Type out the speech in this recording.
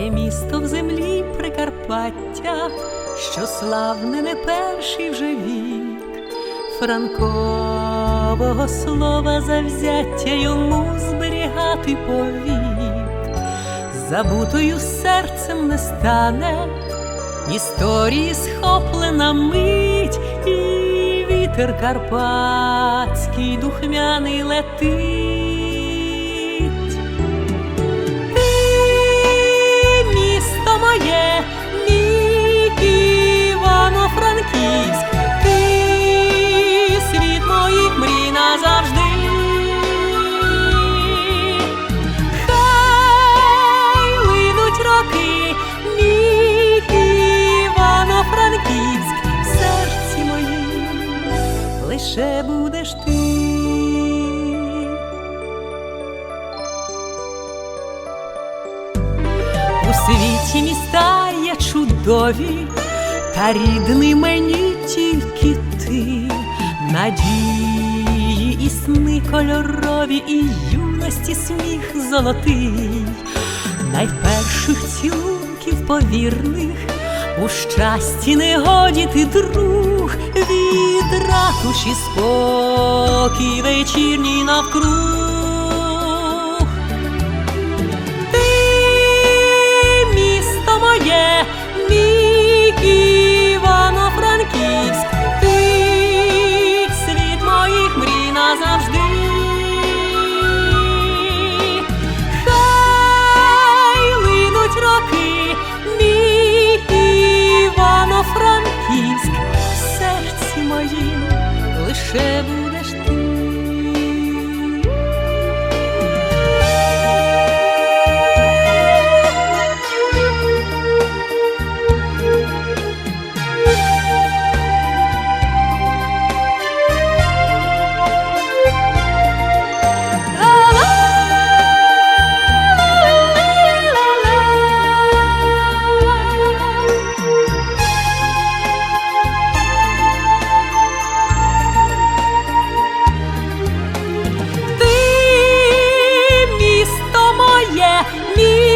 місто в землі Прикарпаття, що славне не перший вже вік, Франкового слова завзяття йому зберігати повік, забутою серцем не стане, історії схоплена мить, і вітер карпатський духмяний летить. Лише будеш ти. У світі міста є чудові, та рідний мені тільки ти, надії і сни кольорові, і юності сміх золотий, найперших цілунків повірних, у щасті негоді ти друг, від ратуші спокій вечірній навкруг. 你